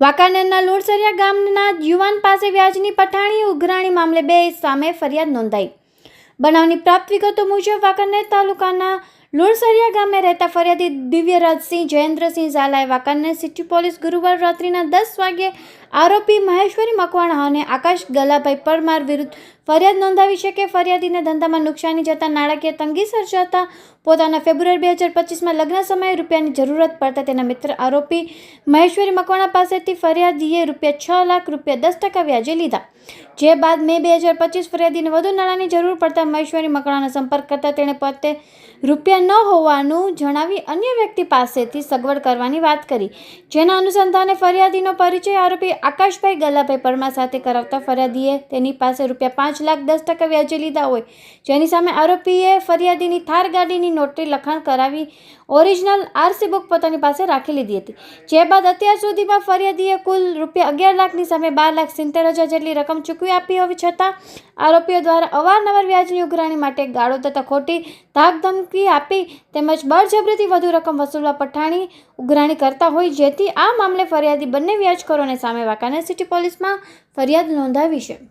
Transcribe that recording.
વાંકાનેરના લુણસરિયા ગામના યુવાન પાસે વ્યાજની પઠાણી, ઉઘરાણી મામલે બે સામે ફરિયાદ નોંધાઈ. બનાવની પ્રાપ્ત વિગતો મુજબ વાંકાનેર તાલુકાના લુણસરિયા ગામે રહેતા ફરિયાદી દિવ્યરાજસિંહ, જયેન્દ્રસિંહ ઝાલાએ વાંકાનેર સિટી પોલીસ ગુરુવાર રાત્રિના દસ વાગ્યે આરોપી મહેશ્વરી મકવાણા અને આકાશ ગલાભાઈ પરમાર વિરુદ્ધ ફરિયાદ નોંધાવી છે કે ફરિયાદીને ધંધામાં નુકસાની જતા નાણાકીય તંગી સર્જાતા પોતાના ફેબ્રુઆરી બે હજાર પચીસમાં લગ્ન સમયે રૂપિયાની જરૂરત પડતા તેના મિત્ર આરોપી મહેશ્વરી મકવાણા પાસેથી ફરિયાદીએ રૂપિયા છ લાખ રૂપિયા દસ ટકા વ્યાજે લીધા. જે બાદ મે બે હજાર પચીસ ફરિયાદીને વધુ નાણાંની જરૂર પડતા મહેશ્વરી મકવાણાનો સંપર્ક કરતા તેણે પોતે રૂપિયા ન હોવાનું જણાવી અન્ય વ્યક્તિ પાસેથી સગવડ કરવાની વાત કરી. જેના અનુસંધાને ફરિયાદીનો પરિચય આરોપી આકાશભાઈ ગલાભાઈ પરમાર સાથે કરાવતા ફરિયાદીએ તેની પાસે રૂપિયા પાંચ લાખ દસ ટકા વ્યાજે લીધા હોય. જેની સામે આરોપીએ ફરિયાદીની થાર ગાડીની નોટરી લખાણ કરાવી ઓરિજિનલ આરસી બુક પોતાની પાસે રાખી લીધી હતી. જે બાદ અત્યાર સુધીમાં ફરિયાદીએ કુલ રૂપિયા અગિયાર લાખની સામે બાર લાખ સિત્તેર હજાર જેટલી રકમ ચૂકવી આપી હોવી છતાં આરોપીઓ દ્વારા અવારનવાર વ્યાજની ઉઘરાણી માટે ગાળો તથા ખોટી ધાકધમકી આપી તેમજ બળજબરીથી વધુ રકમ વસૂલવા પઠાણી ઉઘરાણી કરતા હોય જેથી આ મામલે ફરિયાદી બંને વ્યાજખોરોને સામે વાંકાનેર સિટી પોલીસમાં ફરિયાદ નોંધાવી છે.